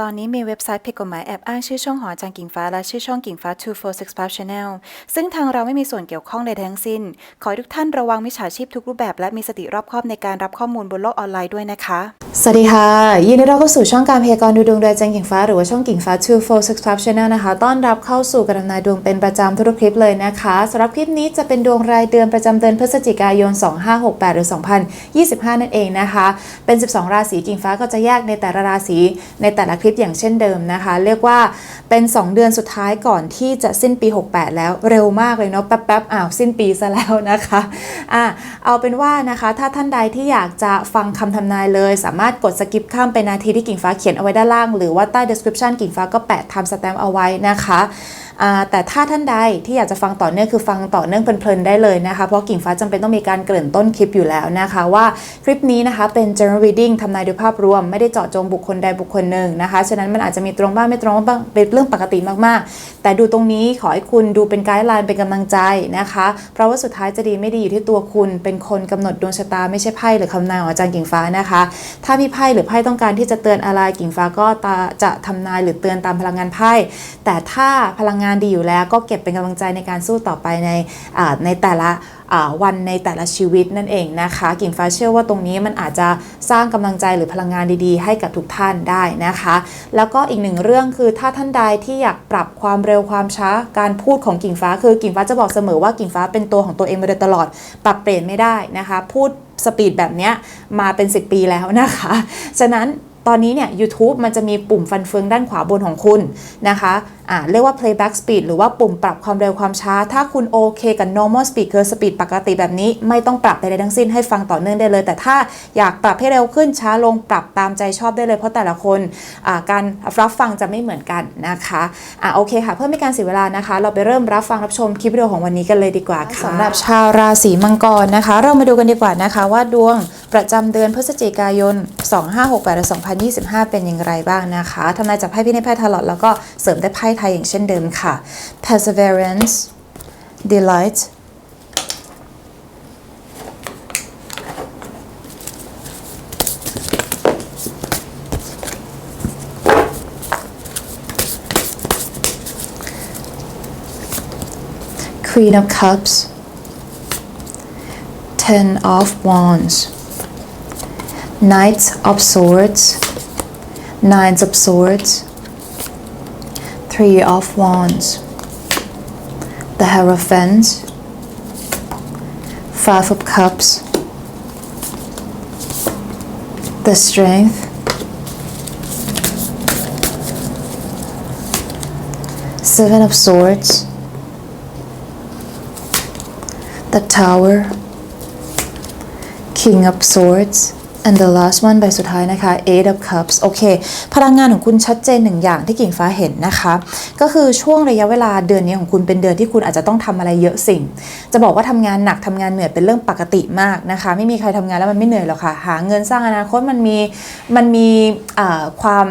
ตอนนี้มีเว็บไซต์ผิดกฎหมายแอบอ้างชื่อช่องหอจารย์กิ่งฟ้าและชื่อช่องกิ่งฟ้า 2465 Channel ซึ่งทางเราไม่มีส่วนเกี่ยวข้องใดทั้งสิ้น ขอทุกท่านระวังมิจฉาชีพทุกรูปแบบและมีสติรอบคอบในการรับข้อมูลบนโลกออนไลน์ด้วยนะคะ สวัสดีค่ะ ยินดีต้อนรับเข้าสู่ช่องการพยากรณ์ดูดวงโดยจารย์กิ่งฟ้าหรือว่าช่องกิ่งฟ้า 2465 Channel นะคะ ต้อนรับเข้าสู่การทำนายดวงเป็นประจำทุกคลิปเลยนะคะสำหรับคลิปนี้จะเป็นดวงรายเดือนประจำเดือนพฤศจิกายน 2568 หรือ 2025 นั่นเองนะคะ เป็น 12 ราศีกิ่งฟ้าก็จะแยกในแต่ละราศีในแต่ละลิปอย่างเช่นเดิมนะคะ เรียกว่าเป็น 2 เดือนสุดท้ายก่อนที่จะสิ้นปี 68 แล้วเร็วมากเลยเนาะแป๊บๆอ้าวสิ้นปีซะแล้วนะคะอะเอาเป็นว่านะคะถ้าท่านใดที่อยากจะฟังคำทำนายเลย สามารถกดสกิปข้ามไปนาทีที่กิ่งฟ้าเขียนเอาไว้ด้านล่าง หรือว่าใต้ description กิ่งฟ้าก็แปะทำสแตมป์เอาไว้นะคะแต่ถ้าท่านใดที่อยากจะฟังต่อเนื่องคือฟังต่อเนื่องเพลินๆได้เลยนะคะ เพราะกิ่งฟ้าจำเป็นต้องมีการเกริ่นต้นคลิปอยู่แล้วนะคะ ว่าคลิปนี้นะคะเป็น general reading ทำนายโดยภาพรวม ไม่ได้เจาะจงบุคคลใดบุคคลหนึ่งนะคะ ฉะนั้นมันอาจจะมีตรงบ้างไม่ตรงบ้างเป็นเรื่องปกติมากๆ แต่ดูตรงนี้ขอให้คุณดูเป็นไกด์ไลน์เป็นกำลังใจนะคะ เพราะว่าสุดท้ายจะดีไม่ดีอยู่ที่ตัวคุณเป็นคนกำหนดดวงชะตาไม่ใช่ไพ่หรือคำนายของอาจารย์กิ่งฟ้านะคะ ถ้ามีไพ่หรือไพ่ต้องการที่จะเตือนอะไรกิ่งฟ้าก็จะทำนายหรือเตือนตามพลังงานไพ่แต่ถ้าพลังงานงานดีอยู่แล้ว ก็เก็บเป็นกำลังใจในการสู้ต่อไปในในแต่ละวันในแต่ละชีวิตนั่นเองนะคะกิ่งฟ้าเชื่อว่าตรงนี้มันอาจจะสร้างกำลังใจหรือพลังงานดีๆ ให้กับทุกท่านได้นะคะ แล้วก็อีกหนึ่งเรื่องคือถ้าท่านใดที่อยากปรับความเร็วความช้าการพูดของกิ่งฟ้าคือกิ่งฟ้าจะบอกเสมอว่ากิ่งฟ้าเป็นตัวของตัวเองมาโดยตลอด ปรับเปลี่ยนไม่ได้นะคะ พูดสปีดแบบนี้มาเป็น 10 ปีแล้วนะคะ ฉะนั้น ตอนนี้เนี่ย YouTube มันจะมีปุ่มฟันเฟืองด้านขวาบนของคุณนะคะอ่าเรียกว่า playback speed หรือว่าปุ่มปรับความเร็วความช้า ถ้าคุณโอเคกับ normal speed คือ speed ปกติแบบนี้ ไม่ต้องปรับไปใดทั้งสิ้นให้ฟังต่อเนื่องได้เลย แต่ถ้าอยากปรับให้เร็วขึ้นช้าลงปรับตามใจชอบได้เลย เพราะแต่ละคนอ่าการรับฟังจะไม่เหมือนกันนะคะอ่าโอเคค่ะ เพื่อไม่การเสียเวลานะคะ เราไปเริ่มรับฟังรับชมคลิปวิดีโอของวันนี้กันเลยดีกว่าค่ะสำหรับชาวราศีมังกรนะคะ เรามาดูกันดีกว่านะคะว่าดวง ประจำเดือนพฤศจิกายน 2568และ2025 เป็นอย่างไรบ้างนะคะทำนายจากไพ่พี่ในไพ่ทาลอตแล้วก็เสริมได้ไพ่ไทยอย่างเช่นเดิมค่ะ perseverance delight Queen of Cups Ten of Wands Knight of Swords. Nines of Swords. Three of Wands, the Hierophant, Five of Cups, the Strength, Seven of Swords, the Tower, King of Swords, and the last one ใบสุดท้ายนะคะ eight of cups โอเค พลังงานของคุณชัดเจนหนึ่งอย่างที่กิ่งฟ้าเห็นนะคะ ก็คือช่วงระยะเวลาเดือนนี้ของคุณเป็นเดือนที่คุณอาจจะต้องทำอะไรเยอะสิ่ง จะบอกว่าทำงานหนักทำงานเหนื่อยเป็นเรื่องปกติมากนะคะ ไม่มีใครทำงานแล้วมันไม่เหนื่อยหรอกค่ะ หาเงินสร้างอนาคตมันมีมันมีความ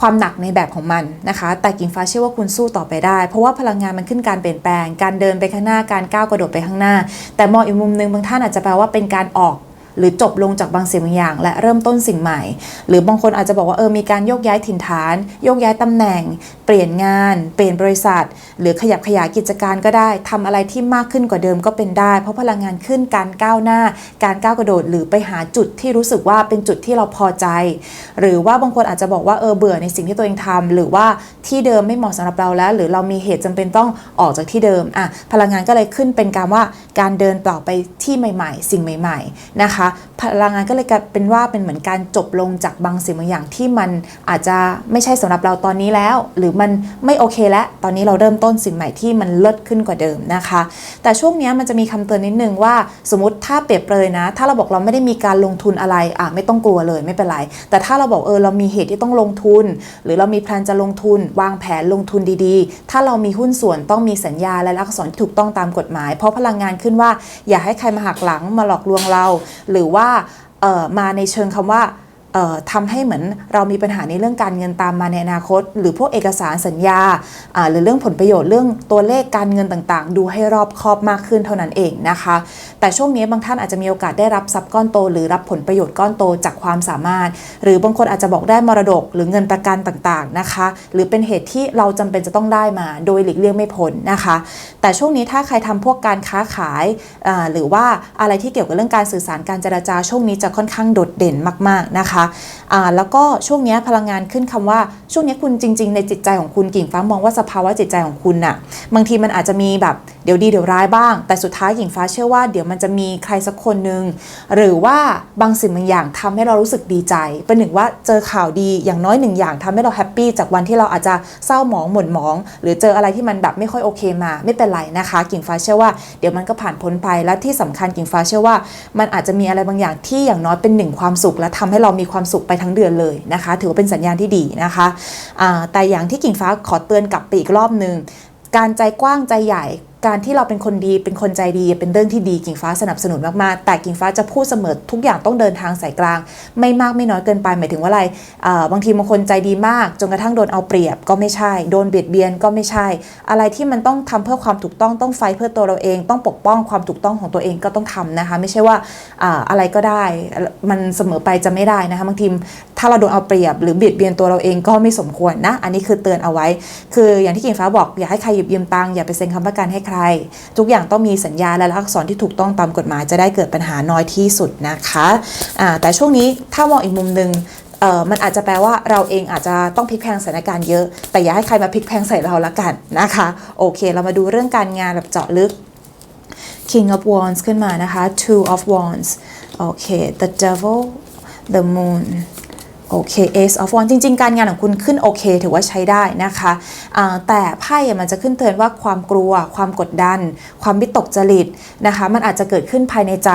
ความหนักในแบบของมันนะคะ แต่กิ่งฟ้าเชื่อว่าคุณสู้ต่อไปได้ เพราะว่าพลังงานมันขึ้นการเปลี่ยนแปลง การเดินไปข้างหน้า การก้าวกระโดดไปข้างหน้า แต่มองอีกมุมนึงบางท่านอาจจะแปลว่าเป็นการออก หรือจบลงจากบางสิ่งบางอย่าง และเริ่มต้นสิ่งใหม่ หรือบางคนอาจจะบอกว่าเออมีการโยกย้ายถิ่นฐาน โยกย้ายตำแหน่ง เปลี่ยนงาน เปลี่ยนบริษัท หรือขยับขยายกิจการก็ได้ทำอะไรที่มากขึ้นกว่าเดิมก็เป็นได้ เพราะพลังงานขึ้นการก้าวหน้า การก้าวกระโดด หรือไปหาจุดที่รู้สึกว่าเป็นจุดที่เราพอใจ หรือว่าบางคนอาจจะบอกว่าเออเบื่อในสิ่งที่ตัวเองทำหรือว่าที่เดิมไม่เหมาะสำหรับเราแล้ว หรือเรามีเหตุจำเป็นต้องออกจากที่เดิมอะพลังงานก็เลยขึ้นเป็นการว่าการเดินต่อไปที่ใหม่ ๆ สิ่งใหม่ ๆนะคะพลังงานก็เลยกลายเป็นว่าเป็นเหมือนการจบลงจากบางสิ่งบางอย่างที่มันอาจจะไม่ใช่สำหรับเราตอนนี้แล้ว หรือมันไม่โอเคแล้วตอนนี้เราเริ่มต้นสิ่งใหม่ที่มันเลิศขึ้นกว่าเดิมนะคะ แต่ช่วงนี้มันจะมีคำเตือนนิดนึงว่าสมมติถ้าเปรียบเลยนะ ถ้าเราบอกเราไม่ได้มีการลงทุนอะไรอะไม่ต้องกลัวเลยไม่เป็นไร แต่ถ้าเราบอกเออเรามีเหตุที่ต้องลงทุน หรือเรามีแผนจะลงทุน วางแผนลงทุนดีๆ ถ้าเรามีหุ้นส่วนต้องมีสัญญาและลักษณถูกต้องตามกฎหมาย เพราะพลังงานขึ้นว่า อย่าให้ใครมาหักหลังมาหลอกลวงเราหรือว่ามาในเชิงคำว่า ทำให้เหมือนเรามีปัญหาในเรื่องการเงินตามมาในอนาคต หรือพวกเอกสารสัญญา หรือเรื่องผลประโยชน์เรื่องตัวเลขการเงินต่างๆ ดูให้รอบคอบมากขึ้นเท่านั้นเองนะคะ แต่ช่วงนี้บางท่านอาจจะมีโอกาสได้รับทรัพย์ก้อนโต หรือรับผลประโยชน์ก้อนโตจากความสามารถ หรือบางคนอาจจะบอกได้มรดกหรือเงินประกันต่างๆนะคะ หรือเป็นเหตุที่เราจำเป็นจะต้องได้มา โดยหลีกเลี่ยงไม่พ้นนะคะ แต่ช่วงนี้ถ้าใครทำพวกการค้าขายหรือว่าอะไรที่เกี่ยวกับเรื่องการสื่อสารการเจรจาช่วงนี้จะค่อนข้างโดดเด่นมากๆนะคะแล้วก็ช่วงนี้พลังงานขึ้นคำว่าช่วงนี้คุณจริง ๆ ในจิตใจของคุณกิ่งฟ้ามองว่าสภาวะจิตใจของคุณน่ะบางทีมันอาจจะมีแบบเดี๋ยวดีเดี๋ยวร้ายบ้าง แต่สุดท้ายกิ่งฟ้าเชื่อว่าเดี๋ยวมันจะมีใครสักคนหนึ่งหรือว่าบางสิ่งบางอย่างทำให้เรารู้สึกดีใจ เป็นหนึ่งว่าเจอข่าวดีอย่างน้อยหนึ่งอย่างทำให้เราแฮปปี้จากวันที่เราอาจจะเศร้าหมองหม่นหมอง หรือเจออะไรที่มันแบบไม่ค่อยโอเคมา ไม่เป็นไรนะคะ กิ่งฟ้าเชื่อว่าเดี๋ยวมันก็ผ่านพ้นไปและที่สำคัญกิ่งฟ้าเชื่อว่า มันอาจจะมีอะไรบางอย่างที่อย่างน้อยเป็นหนึ่งความสุขและทำให้เรามีความความสุขไปทั้งเดือนเลยนะคะ ถือว่าเป็นสัญญาณที่ดีนะคะ แต่อย่างที่กิ่งฟ้าขอเตือนกลับไปอีกรอบหนึ่งการใจกว้างใจใหญ่ การที่เราเป็นคนดีเป็นคนใจดีเป็นเรื่องที่ดีกิ่งฟ้าสนับสนุนมากๆ แต่กิ่งฟ้าจะพูดเสมอทุกอย่างต้องเดินทางสายกลาง ไม่มากไม่น้อยเกินไปหมายถึงว่าอะไรบางทีบางคนใจดีมาก จนกระทั่งโดนเอาเปรียบก็ไม่ใช่ โดนเบียดเบียนก็ไม่ใช่ อะไรที่มันต้องทำเพื่อความถูกต้องต้องไฟเพื่อตัวเราเอง ต้องปกป้องความถูกต้องของตัวเองก็ต้องทำนะคะไม่ใช่ว่าอ่าอะไรก็ได้มันเสมอไปจะไม่ได้นะคะบางทีถ้าเราโดนเอาเปรียบ หรือเบียดเบียนตัวเราเองก็ไม่สมควรนะอันนี้คือเตือนเอาไว้ คืออย่างที่กิ่งฟ้าบอกอย่าให้ใครหยิบยืมตังค์อย่าไปเซ็นคำประกันให้ใคร ทุกอย่างต้องมีสัญญาและลักษรที่ถูกต้องตามกฎหมายจะได้เกิดปัญหาน้อยที่สุดนะคะอ่าแต่ช่วงนี้ถ้ามองอีกมุมหนึ่งมันอาจจะแปลว่าเราเองอาจจะต้องพลิกแพงสถานการณ์เยอะ แต่อย่าให้ใครมาพลิกแพงใส่เราละกันนะคะ โอเค เรามาดูเรื่องการงานแบบเจาะลึก King of Wands ขึ้นมานะคะ Two of Wands โอเค The Devil The Moon โอเค Ace of Wands จริง ๆ การงานของคุณขึ้นโอเค ถือว่าใช้ได้นะคะแต่ไพ่มันจะขึ้นเตือนว่าความกลัว ความกดดัน ความวิตกจริตนะคะ มันอาจจะเกิดขึ้นภายในใจ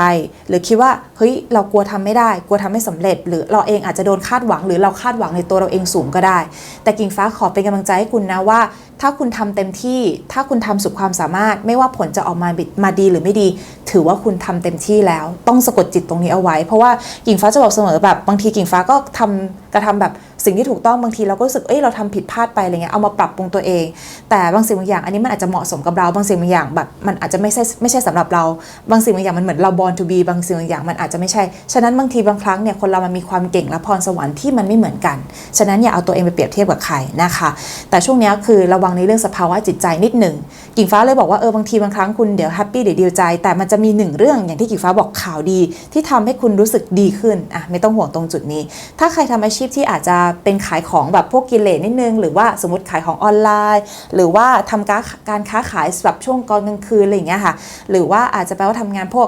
หรือคิดว่าเฮ้ยเรากลัวทำไม่ได้ กลัวทำไม่สำเร็จ หรือเราเองอาจจะโดนคาดหวัง หรือเราคาดหวังในตัวเราเองสูงก็ได้ แต่กิ่งฟ้าขอเป็นกำลังใจให้คุณนะว่า ถ้าคุณทำเต็มที่ ถ้าคุณทำสุดความสามารถ ไม่ว่าผลจะออกมาบิดมาดีหรือไม่ดี ถือว่าคุณทำเต็มที่แล้ว ต้องสะกดจิตตรงนี้เอาไว้ เพราะว่ากิ่งฟ้าจะบอกเสมอแบบบางทีกิ่งฟ้าก็ทำกระทำแบบสิ่งที่ถูกต้องบางทีเราก็รู้สึกเอ้ยเราทำผิดพลาดไปอะไรเงี้ยเอามาปรับปรุงตัวเอง แต่บางสิ่งบางอย่างอันนี้มันอาจจะเหมาะสมกับเราบางสิ่งบางอย่างแบบมันอาจจะไม่ใช่ไม่ใช่สำหรับเรา บางสิ่งบางอย่างมันเหมือนเรา born to be บางสิ่งบางอย่างมันอาจจะไม่ใช่ฉะนั้นบางทีบางครั้งเนี่ยคนเรามันมีความเก่งและพรสวรรค์ที่มันไม่เหมือนกัน ฉะนั้นอย่าเอาตัวเองไปเปรียบเทียบกับใครนะคะ แต่ช่วงนี้คือระวังในเรื่องสภาวะจิตใจนิดหนึ่งกิ่งฟ้าเลยบอกว่าเออบางทีบางครั้งคุณเดี๋ยวแฮปปี้เดี๋ยวดีใจ แต่มันจะมีหนึ่งเรื่องอย่างที่กิ่งฟ้าบอกข่าวดี ที่ทำให้คุณรู้สึกดีขึ้นอะไม่ต้องห่วงตรงจุดนี้ ถ้าใครทำอาชีพที่อาจจะเป็นขายของแบบพวกกิเลสนิดนึง หรือว่าสมมติขายของออนไลน์ หรือว่าทำการการค้าขายสำหรับช่วงกลางคืนอะไรอย่างเงี้ยค่ะ หรือว่าอาจจะแปลว่าทำงานพวก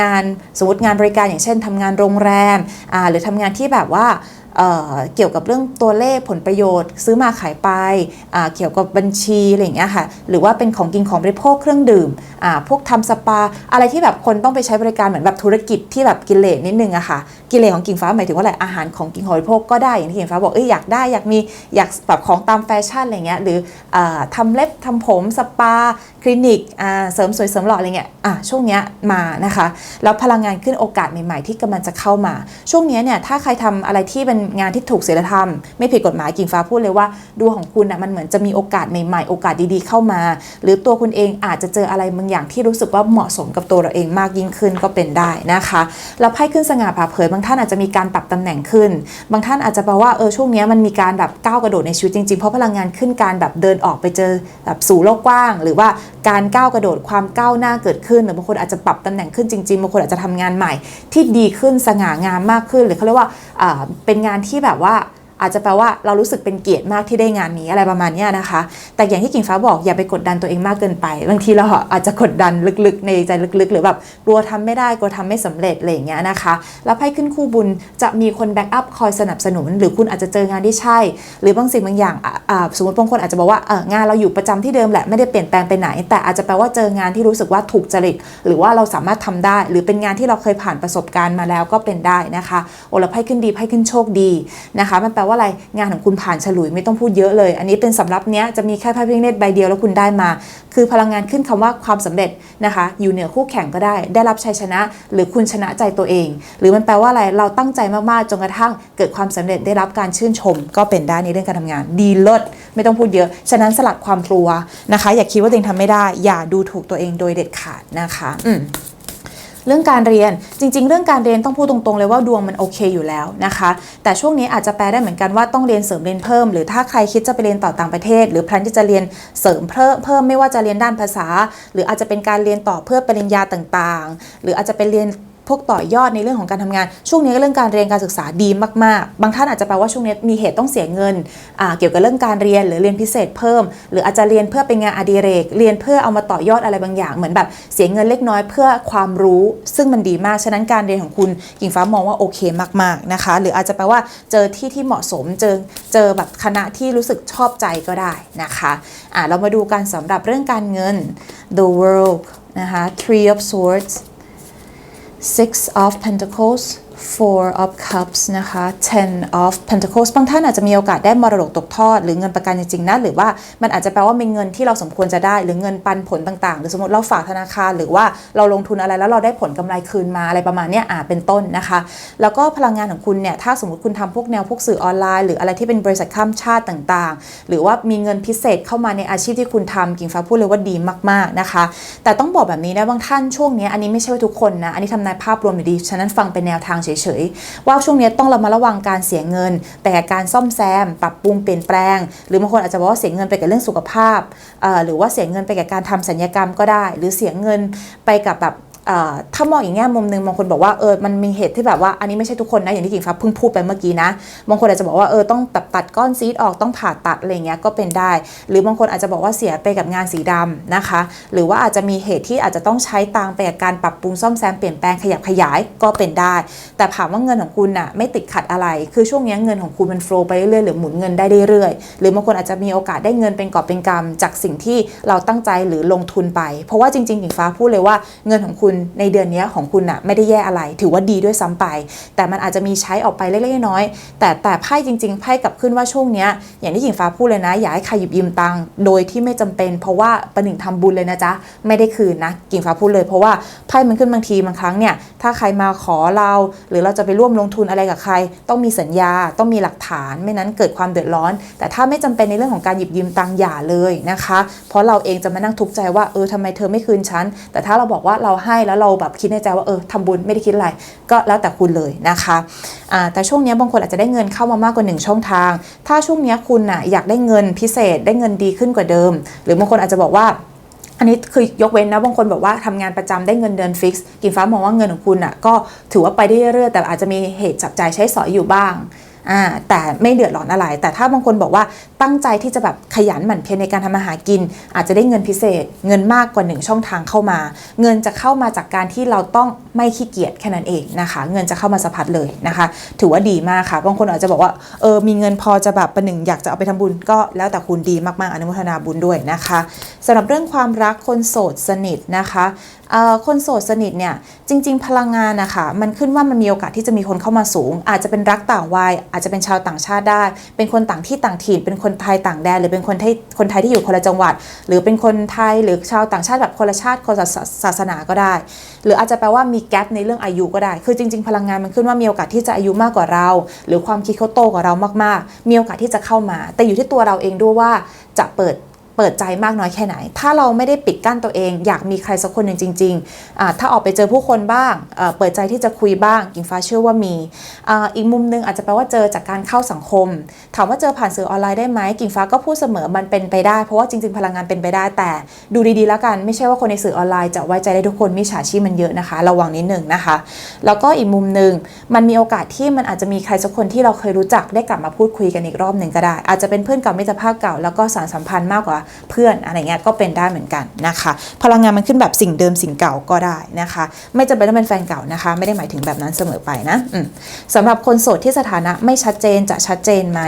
งานสมมติงานบริการอย่างเช่นทำงานโรงแรมหรือทำงานที่แบบว่า เเกี่ยวกับเรื่องตัวเลขผลประโยชน์ ซื้อมาขายไป เกี่ยวกับบัญชีอะไรอย่างเงี้ยค่ะ หรือว่าเป็นของกินของบริโภคเครื่องดื่ม พวกทำสปา อะไรที่แบบคนต้องไปใช้บริการเหมือนแบบธุรกิจที่แบบกิเลสนิดนึงอะค่ะ กิเลสของกิ่งฟ้าหมายถึงว่าอะไร อาหารของกินของบริโภคก็ได้ อย่างที่กิ่งฟ้าบอก เอ้ยอยากได้อยากมีอยากแบบของตามแฟชั่นอะไรเงี้ย หรืออาทำเล็บทำผมสปาคลินิกเสริมสวยเสริมหล่ออะไรเงี้ยช่วงเนี้ยมานะคะ แล้วพลังงานขึ้นโอกาสใหม่ ๆ ที่กำลังจะเข้ามา ช่วงเนี้ยเนี่ยถ้าใครทำอะไรที่เป็นงานที่ถูกศีลธรรม ไม่ผิดกฎหมายกิ่งฟ้าพูดเลยว่าดวงของคุณอะมันเหมือนจะมีโอกาสใหม่ๆ โอกาสดีๆ เข้ามา หรือตัวคุณเองอาจจะเจออะไรบางอย่างที่รู้สึกว่าเหมาะสมกับตัวเราเองมากยิ่งขึ้นก็เป็นได้นะคะแล้วไพ่ขึ้นสง่าผ่าเผยบางท่านอาจจะมีการปรับตำแหน่งขึ้น บางท่านอาจจะแปลว่าเออช่วงนี้มันมีการแบบก้าวกระโดดในชีวิตจริงๆเพราะพลังงานขึ้นการแบบเดินออกไปเจอแบบสู่โลกกว้าง หรือว่าการก้าวกระโดดความก้าวหน้าเกิดขึ้นหรือบางคนอาจจะปรับตำแหน่งขึ้นจริงๆบางคนอาจจะทำงานใหม่ ที่ดีขึ้นสง่างามมากขึ้น หรือเขาเรียกว่าเป็นงานที่แบบว่า อาจจะแปลว่าเรารู้สึกเป็นเกียรติมากที่ได้งานนี้อะไรประมาณนี้นะคะ แต่อย่างที่กิ่งฟ้าบอกอย่าไปกดดันตัวเองมากเกินไป บางทีเราอาจจะกดดันลึกๆ ในใจลึกๆ หรือแบบกลัวทำไม่ได้กลัวทำไม่สำเร็จอะไรอย่างเงี้ยนะคะ แล้วไพ่ขึ้นคู่บุญจะมีคนแบ็กอัพคอยสนับสนุน หรือคุณอาจจะเจองานที่ใช่ หรือบางสิ่งบางอย่างสมมติบางคนอาจจะบอกว่าเอองานเราอยู่ประจำที่เดิมแหละไม่ได้เปลี่ยนแปลงไปไหน แต่อาจจะแปลว่าเจองานที่รู้สึกว่าถูกจริตหรือว่าเราสามารถทำได้ หรือเป็นงานที่เราเคยผ่านประสบการณ์มาแล้วก็เป็นได้นะคะโอแล้วไพ่ขึ้นดีไพ่ขึ้นโชคดีนะคะ มันแปลว่าว่าอะไรงานของคุณผ่านฉลุยไม่ต้องพูดเยอะเลย อันนี้เป็นสำรับเนี้ยจะมีแค่ไพ่พ่งเนตรใบเดียวแล้วคุณได้มา คือพลังงานขึ้นคำว่าความสำเร็จนะคะ อยู่เหนือคู่แข่งก็ได้ ได้รับชัยชนะ หรือคุณชนะใจตัวเอง หรือมันแปลว่าอะไรเราตั้งใจมากๆจนกระทั่งเกิดความสำเร็จได้รับการชื่นชม ก็เป็นได้ในเรื่องการทำงาน ดีเลิศไม่ต้องพูดเยอะ ฉะนั้นสลัดความกลัวนะคะ อย่าคิดว่าตัวเองทำไม่ได้ อย่าดูถูกตัวเองโดยเด็ดขาดนะคะ อืม เรื่องการเรียนจริง ๆ เรื่องการเรียนต้องพูดตรงๆ เลยว่าดวงมันโอเคอยู่แล้วนะคะ แต่ช่วงนี้อาจจะแปลได้เหมือนกันว่าต้องเรียนเสริมเรียนเพิ่ม หรือถ้าใครคิดจะไปเรียนต่อต่างประเทศ หรือแพลนที่จะเรียนเสริมเพิ่มเพิ่มไม่ว่าจะเรียนด้านภาษา หรืออาจจะเป็นการเรียนต่อเพื่อปริญญาต่างๆ หรืออาจจะเป็นเรียน พวกต่อยอดในเรื่องของการทำงาน ช่วงนี้เรื่องการเรียนการศึกษาดีมากๆ บางท่านอาจจะแปลว่าช่วงนี้มีเหตุต้องเสียเงิน เกี่ยวกับเรื่องการเรียนหรือเรียนพิเศษเพิ่ม หรืออาจจะเรียนเพื่อเป็นงานอดิเรก เรียนเพื่อเอามาต่อยอดอะไรบางอย่าง เหมือนแบบเสียเงินเล็กน้อยเพื่อความรู้ ซึ่งมันดีมาก ฉะนั้นการเรียนของคุณกิ่งฟ้ามองว่าโอเคมากๆนะคะ หรืออาจจะแปลว่าเจอที่ที่เหมาะสม เจอเจอแบบคณะที่รู้สึกชอบใจก็ได้นะคะอ่าเรามาดูกันสำหรับเรื่องการเงิน the world นะคะ three of swords Six of Pentacles Four of Cups นะคะ Ten of Pentacles บางท่านอาจจะมีโอกาสได้มรดกตกทอด หรือเงินประกันจริงๆนะหรือว่ามันอาจจะแปลว่าเป็นเงินที่เราสมควรจะได้ หรือเงินปันผลต่างๆ หรือสมมติเราฝากธนาคาร หรือว่าเราลงทุนอะไรแล้วเราได้ผลกำไรคืนมาอะไรประมาณนี้อ่าเป็นต้นนะคะ แล้วก็พลังงานของคุณเนี่ยถ้าสมมติคุณทำพวกแนวพวกสื่อออนไลน์ หรืออะไรที่เป็นบริษัทข้ามชาติต่างๆ หรือว่ามีเงินพิเศษเข้ามาในอาชีพที่คุณทำกิ่งฟ้าพูดเลยว่าดีมากๆนะคะ แต่ต้องบอกแบบนี้นะบางท่านช่วงนี้อันนี้ไม่ใช่ว่าทุกคนนะอันนี้ทำนายภาพรวมอยู่ดีฉะนั้นฟังเป็นแนวทางเฉยๆ ว่าช่วงนี้ต้องเรามาระวังการเสียเงิน แต่การซ่อมแซม ปรับปรุงเปลี่ยนแปลง หรือบางคนอาจจะบอกว่าเสียเงินไปกับเรื่องสุขภาพ หรือว่าเสียเงินไปกับการทำสัญญกรรมก็ได้ หรือเสียเงินไปกับแบบ ถ้ามองอีกแง่มุมหนึ่งบางคนบอกว่าเออมันมีเหตุที่แบบว่าอันนี้ไม่ใช่ทุกคนนะอย่างที่กิ่งฟ้าเพิ่งพูดไปเมื่อกี้นะบางคนอาจจะบอกว่าเออต้องตัดตัดก้อนซีดออกต้องผ่าตัดอะไรเงี้ยก็เป็นได้ หรือบางคนอาจจะบอกว่าเสียไปกับงานสีดำนะคะ หรือว่าอาจจะมีเหตุที่อาจจะต้องใช้ตังไปกับการปรับปรุงซ่อมแซมเปลี่ยนแปลงขยับขยายก็เป็นได้ แต่ถามว่าเงินของคุณน่ะไม่ติดขัดอะไร คือช่วงนี้เงินของคุณมันโฟล์ไปเรื่อยๆหรือหมุนเงินได้เรื่อยๆหรือบางคนอาจจะมีโอกาสได้เงินเป็นกอบเป็นกำจากสิ่งที่เราตั้งใจหรือลงทุนไป เพราะว่าจริงๆกิ่งฟ้าพูดเลยว่าเงินของคุณในเดือนนี้ของคุณน่ะไม่ได้แย่อะไร ถือว่าดีด้วยซ้ำไป แต่มันอาจจะมีใช้ออกไปเล็กๆน้อยๆแต่แต่ไพ่จริง ๆไพ่กลับขึ้นว่าช่วงนี้อย่างที่กิ่งฟ้าพูดเลยนะ อย่าให้ใครหยิบยืมตังค์โดยที่ไม่จำเป็น เพราะว่าประหนึ่งทำบุญเลยนะจ๊ะไม่ได้คืนนะกิ่งฟ้าพูดเลยเพราะว่าไพ่มันขึ้นบางทีบางครั้งเนี่ยถ้าใครมาขอเรา หรือเราจะไปร่วมลงทุนอะไรกับใคร ต้องมีสัญญาต้องมีหลักฐานไม่นั้นเกิดความเดือดร้อน แต่ถ้าไม่จำเป็นในเรื่องของการหยิบยืมตังค์อย่าเลยนะคะ เพราะเราเองจะมานั่งทุกข์ใจว่าเออทำไมเธอไม่คืนฉันแต่ถ้าเราบอกว่าเราให้แล้วเราแบบคิดในใจว่าเออทำบุญไม่ได้คิดอะไร ก็แล้วแต่คุณเลยนะคะอ่าแต่ช่วงนี้บางคนอาจจะได้เงินเข้ามามากกว่าหนึ่งช่องทาง ถ้าช่วงนี้คุณน่ะอยากได้เงินพิเศษได้เงินดีขึ้นกว่าเดิม หรือบางคนอาจจะบอกว่าอันนี้คือยกเว้นนะบางคนบอกว่าทำงานประจำได้เงินเดือนฟิกซ์กินฟ้ามองว่าเงินของคุณอะก็ถือว่าไปได้เรื่อยๆแต่อาจจะมีเหตุจับจ่ายใช้สอยอยู่บ้าง อ่าแต่ไม่เดือดร้อนอะไร แต่ถ้าบางคนบอกว่าตั้งใจที่จะแบบขยันหมั่นเพียรในการทำมาหากิน อาจจะได้เงินพิเศษ เงินมากกว่าหนึ่งช่องทางเข้ามา เงินจะเข้ามาจากการที่เราต้องไม่ขี้เกียจแค่นั้นเองนะคะ เงินจะเข้ามาสะพัดเลยนะคะ ถือว่าดีมากค่ะ บางคนอาจจะบอกว่าเออมีเงินพอจะแบบประหนึ่งอยากจะเอาไปทำบุญก็แล้วแต่คุณดีมากๆอนุโมทนาบุญด้วยนะคะสำหรับเรื่องความรักคนโสดสนิทนะคะคนโสดสนิทเนี่ยจริง ๆ พลังงานนะคะมันขึ้นว่ามันมีโอกาสที่จะมีคนเข้ามาสูง อาจจะเป็นรักต่างวัยอาจจะเป็นชาวต่างชาติได้ เป็นคนต่างที่ต่างถิ่น เป็นคนไทยต่างแดน หรือเป็นคนไทยคนไทยที่อยู่คนละจังหวัด หรือเป็นคนไทยหรือชาวต่างชาติแบบคนละชาติคนละศาศาสนาก็ได้ หรืออาจจะแปลว่ามีแกลในเรื่องอายุก็ได้ คือจริง ๆ พลังงานมันขึ้นว่ามีโอกาสที่จะอายุมากกว่าเรา หรือความคิดเขาโตกว่าเรามากๆ มีโอกาสที่จะเข้ามา แต่อยู่ที่ตัวเราเองด้วยว่าจะเปิด เปิดใจมากน้อยแค่ไหน ถ้าเราไม่ได้ปิดกั้นตัวเอง อยากมีใครสักคนหนึ่งจริงๆ ถ้าออกไปเจอผู้คนบ้าง เปิดใจที่จะคุยบ้างกิ่งฟ้าเชื่อว่ามีออีกมุมหนึงอาจจะแปลว่าเจอจากการเข้าสังคม ถามว่าเจอผ่านสื่อออนไลน์ได้ไหมกิ่งฟ้าก็พูดเสมอมันเป็นไปได้ เพราะว่าจริงๆ พลังงานเป็นไปได้ แต่ดูดีๆ แล้วกัน ไม่ใช่ว่าคนในสื่อออนไลน์จะไว้ใจได้ทุกคนมิจฉาชีพมันเยอะนะคะ ระวังนิดหนึ่งนะคะ แล้วก็อีกมุมหนึ่งมันมีโอกาสที่มันอาจจะมีใครสักคนที่เราเคยรู้จักได้กลับมาพูดคุยกันอีกรอบหนึ่งก็ได้ อาจจะเป็นเพื่อนเก่ามิตรภาพเก่าแล้วก็สานสัมพันธ์มากกว่าเพื่อนอะไรเงี้ยก็เป็นได้เหมือนกันนะคะ พลังงานมันขึ้นแบบสิ่งเดิมสิ่งเก่าก็ได้นะคะ ไม่จำเป็นต้องเป็นแฟนเก่านะคะ ไม่ได้หมายถึงแบบนั้นเสมอไปนะอืมสำหรับคนโสดที่สถานะไม่ชัดเจนจะชัดเจนไหม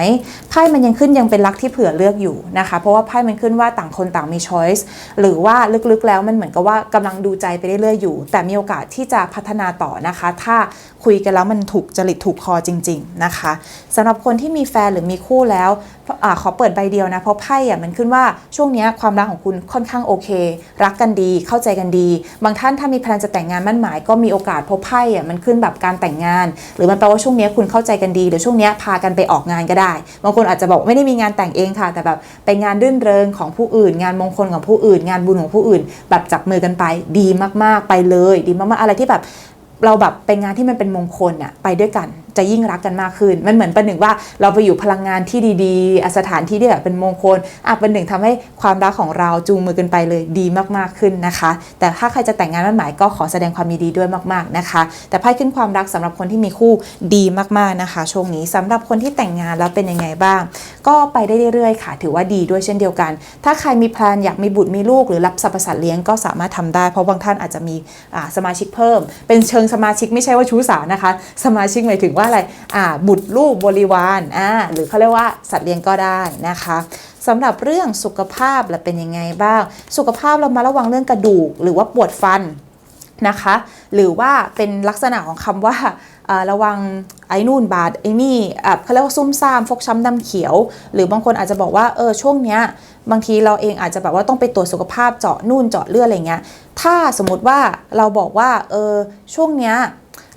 ไพ่มันยังขึ้นยังเป็นรักที่เผื่อเลือกอยู่นะคะ เพราะว่าไพ่มันขึ้นว่าต่างคนต่างมี choice หรือว่าลึกๆแล้วมันเหมือนกับว่ากำลังดูใจไปเรื่อยๆอยู่ แต่มีโอกาสที่จะพัฒนาต่อนะคะ ถ้าคุยกันแล้วมันถูกจริตถูกคอจริง ๆนะคะสำหรับคนที่มีแฟนหรือมีคู่แล้วอขอเปิดใบเดียวนะ เพราะไพ่อะมันขึ้นว่าช่วงนี้ความรักของคุณค่อนข้างโอเค รักกันดีเข้าใจกันดี บางท่านถ้ามีแพลนจะแต่งงานมั่นหมายก็มีโอกาสเพราะไพ่อะมันขึ้นแบบการแต่งงาน หรือมันแปลว่าช่วงนี้คุณเข้าใจกันดีหรือช่วงนี้พากันไปออกงานก็ได้ บางคนอาจจะบอกไม่ได้มีงานแต่งเองค่ะ แต่แบบไปงานรื่นเริงของผู้อื่น งานมงคลของผู้อื่น งานบุญของผู้อื่น แบบจับมือกันไปดีมากๆไปเลย ดีมากๆอะไรที่แบบเราแบบเป็นงานที่มันเป็นมงคลอะไปด้วยกัน จะยิ่งรักกันมากขึ้น มันเหมือนประหนึ่งว่าเราไปอยู่พลังงานที่ดีๆอะสถานที่ที่แบบเป็นมงคลอะประหนึ่งทำให้ความรักของเราจูงมือกันไปเลยดีมากๆขึ้นนะคะ แต่ถ้าใครจะแต่งงานมั่นหมายก็ขอแสดงความยินดีด้วยมากๆนะคะ แต่ไพ่ขึ้นความรักสำหรับคนที่มีคู่ดีมากๆนะคะ ช่วงนี้สำหรับคนที่แต่งงานแล้วเป็นยังไงบ้าง ก็ไปได้เรื่อยๆค่ะ ถือว่าดีด้วยเช่นเดียวกัน ถ้าใครมีแพลนอยากมีบุตรมีลูกหรือรับสรรพสัตว์เลี้ยงก็สามารถทำได้ เพราะบางท่านอาจจะมีสมาชิกเพิ่ม เป็นเชิงสมาชิกไม่ใช่ว่าชู้สาวนะคะ สมาชิกหมายถึงว่าอะไรอ่าบุตรลูกบริวารอ่าหรือเขาเรียกว่าสัตว์เลี้ยงก็ได้นะคะสำหรับเรื่องสุขภาพล่ะเป็นยังไงบ้าง สุขภาพเรามาระวังเรื่องกระดูก หรือว่าปวดฟันนะคะ หรือว่าเป็นลักษณะของคำว่าระวังไอ้นู่นบาดไอ้นี่เขาเรียกว่าซุ่มซ่ามฟกช้ำดำเขียว หรือบางคนอาจจะบอกว่าเออช่วงเนี้ยบางทีเราเองอาจจะแบบว่าต้องไปตรวจสุขภาพเจาะนู่นเจาะเลือดอะไรเงี้ยถ้าสมมติว่าเราบอกว่าเออช่วงเนี้ย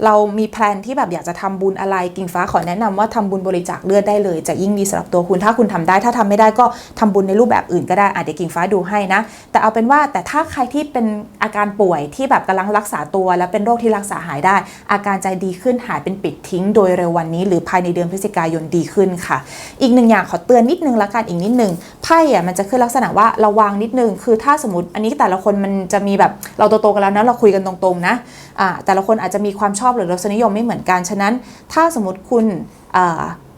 เรามีแพลนที่แบบอยากจะทำบุญอะไรกิ่งฟ้าขอแนะนำว่าทำบุญบริจาคเลือดได้เลย จะยิ่งดีสำหรับตัวคุณถ้าคุณทำได้ ถ้าทำไม่ได้ก็ทำบุญในรูปแบบอื่นก็ได้อะเดี๋ยวกิ่งฟ้าดูให้นะ แต่เอาเป็นว่าแต่ถ้าใครที่เป็นอาการป่วยที่แบบกำลังรักษาตัว และเป็นโรคที่รักษาหายได้ อาการใจดีขึ้นหายเป็นปิดทิ้ง โดยเร็ววันนี้ หรือภายในเดือนพฤศจิกายนดีขึ้นค่ะ อีกหนึ่งอย่างขอเตือนนิดนึงละกันอีกนิดนึงไพ่อะมันจะขึ้นลักษณะว่าระวังนิดนึงคือถ้าสมมติอันนี้แต่ละคนมันจะมีแบบเราโตๆกันแล้วนะเราคุยกันตรงๆนะอ่าแต่ละคนอาจจะมีความชอบอบหรือรสนิยมไม่เหมือนกัน ฉะนั้น ถ้าสมมติคุณ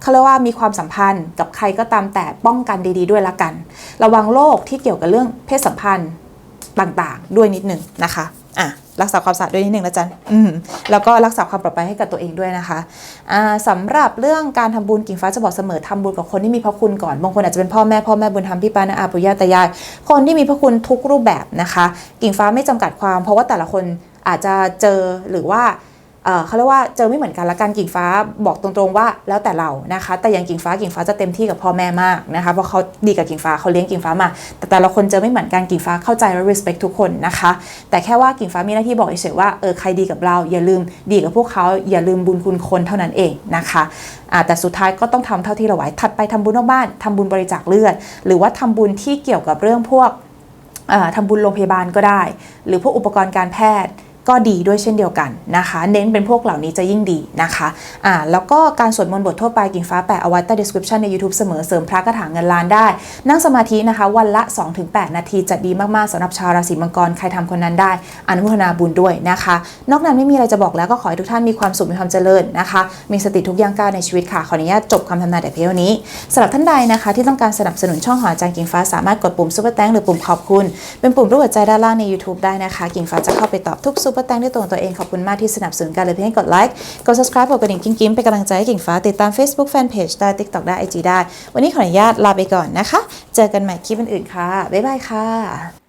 เขาเรียกว่ามีความสัมพันธ์กับใครก็ตามแต่ป้องกันดีๆด้วยละกัน ระวังโรคที่เกี่ยวกับเรื่องเพศสัมพันธ์ต่างๆ ด้วยนิดนึงนะคะอะรักษาความสะอาดด้วยนิดนึงนะจ๊ะอืมแล้วก็รักษาความปลอดภัยให้กับตัวเองด้วยนะคะอ่าสำหรับเรื่องการทำบุญกิ่งฟ้าจะบอกเสมอทำบุญกับคนที่มีพระคุณก่อน บางคนอาจจะเป็นพ่อแม่พ่อแม่บุญธรรมพี่ป้านาอาปุย่าตายาย คนที่มีพระคุณทุกรูปแบบนะคะ กิ่งฟ้าไม่จำกัดความ เพราะว่าแต่ละคนอาจจะเจอหรือว่า เขาเรียกว่าเจอไม่เหมือนกันละกันกิ่งฟ้าบอกตรงๆว่าแล้วแต่เรานะคะ แต่อย่างกิ่งฟ้ากิ่งฟ้าจะเต็มที่กับพ่อแม่มากนะคะเพราะเขาดีกับกิ่งฟ้าเขาเลี้ยงกิ่งฟ้ามา แต่แต่ละคนเจอไม่เหมือนกันกิ่งฟ้าเข้าใจและ respect ทุกคนนะคะ แต่แค่ว่ากิ่งฟ้ามีหน้าที่บอกเฉยๆว่าเออใครดีกับเรา อย่าลืมดีกับพวกเขาอย่าลืมบุญคุณคนเท่านั้นเองนะคะแต่สุดท้ายก็ต้องทำเท่าที่เราไหวถัดไปทำบุญนอกบ้านทำบุญบริจาคเลือด หรือว่าทำบุญที่เกี่ยวกับเรื่องพวกอ่าทำบุญโรงพยาบาลก็ได้ หรือพวกอุปกรณ์การแพทย์ ก็ดีด้วยเช่นเดียวกันนะคะ เน้นเป็นพวกเหล่านี้จะยิ่งดีนะคะอ่าแล้วก็การสวดมนต์บททั่วไปกิ่งฟ้าแปะเอาไว้ใต้ description ใน YouTube เสมอเสริมพระกระถางเงินล้านได้ นั่งสมาธินะคะ วันละ 2-8 นาทีจะดีมาก ๆสำหรับชาวราศีมังกรใครทำคนนั้นได้อนุโมทนาบุญด้วยนะคะ นอกนั้นไม่มีอะไรจะบอกแล้วก็ขอให้ทุกท่านมีความสุขมีความเจริญนะคะ มีสติทุกย่างก้าวในชีวิตค่ะขออนุญาตจบคำทำนายแต่เพียงเท่านี้สำหรับท่านใดนะคะ ที่ต้องการสนับสนุนช่องหอจารย์กิ่งฟ้าสามารถกดปุ่มซุปเปอร์แตงหรือปุ่มขอบคุณ เป็นปุ่มรูปหัวใจด้านล่างใน YouTube ได้นะคะ กิ่งฟ้าจะเข้าไปตอบทุกซุปปอร์แตงด้วยตัวของตัวเองขอบคุณมากที่สนับสนุนการเลยเพียงให้กดไลค์กด subscribe กดกระดิ่งกิ๊งๆเป็นกำลังใจให้กิ่งฟ้าติดตาม Facebook Fanpage ได้ TikTok ได้ IG ได้ วันนี้ขออนุญาตลาไปก่อนนะคะ เจอกันใหม่คลิปอื่นๆค่ะบ๊ายบายค่ะ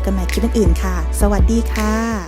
จอกันใหม่คลิปอื่นๆค่ะ สวัสดีค่ะ